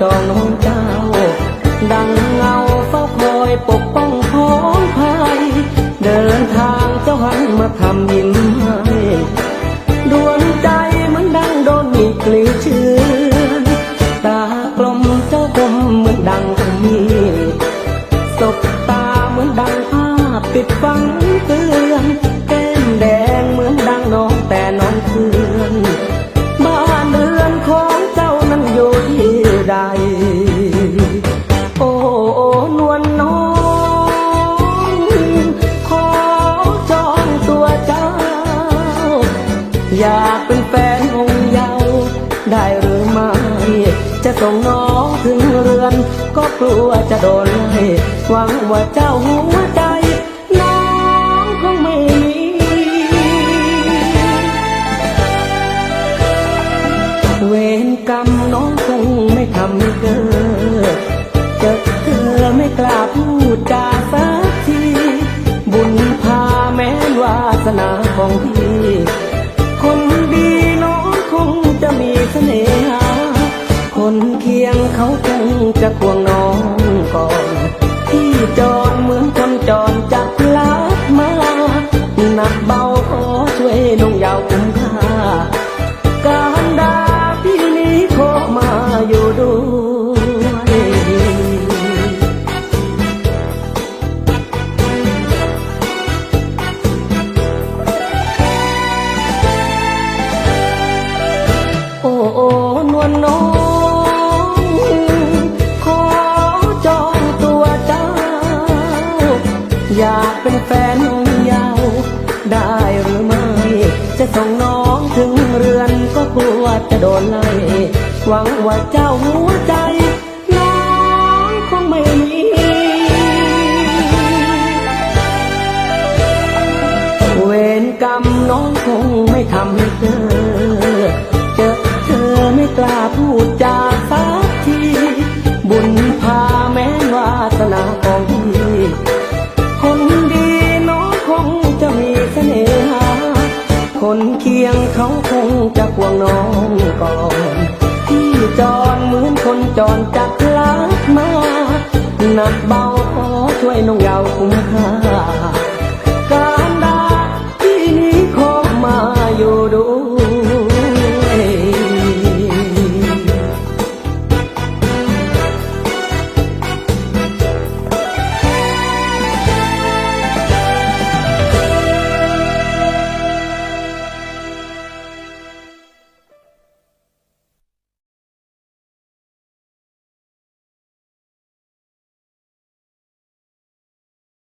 จองน้องเจ้า ดังเงาเฝ้าคอยปกป้องพ้องภายเดินทางเจ้าหันมาทำยิ้มให้ดวงใจเหมือนดังโดนมีกลีเชือนตากลมเจ้ากลมเหมือนดังมีสบตาเหมือนดังภาพติดฝังเตือน เป็นแฟนองค์เยาวได้หรือไม่ จะส่งน้องถึงเรือน ก็กลัวจะโดนไล่หวังว่าเจ้าหัวใจ น้องคงไม่มีเวรกรรมน้องคงไม่ทำให้เก เสน่หา คนเคียงเขาคงจะควงน้ น้องขอจองตัวเจ้า อยากเป็นแฟนองยาวได้หรือไม่ จะส่งน้องถึงเรือนก็กลัวจะโดนไล่หวังว่าเจ้าหัวใจ น้องคงไม่มีเวรกรรมน้องคงไม่ทำให้เกิด วงน้องก่อนที่จอนเหมือนคนจอนจักลักมาหนักเบาขอช่วยน้องเยาวคุ้มค่า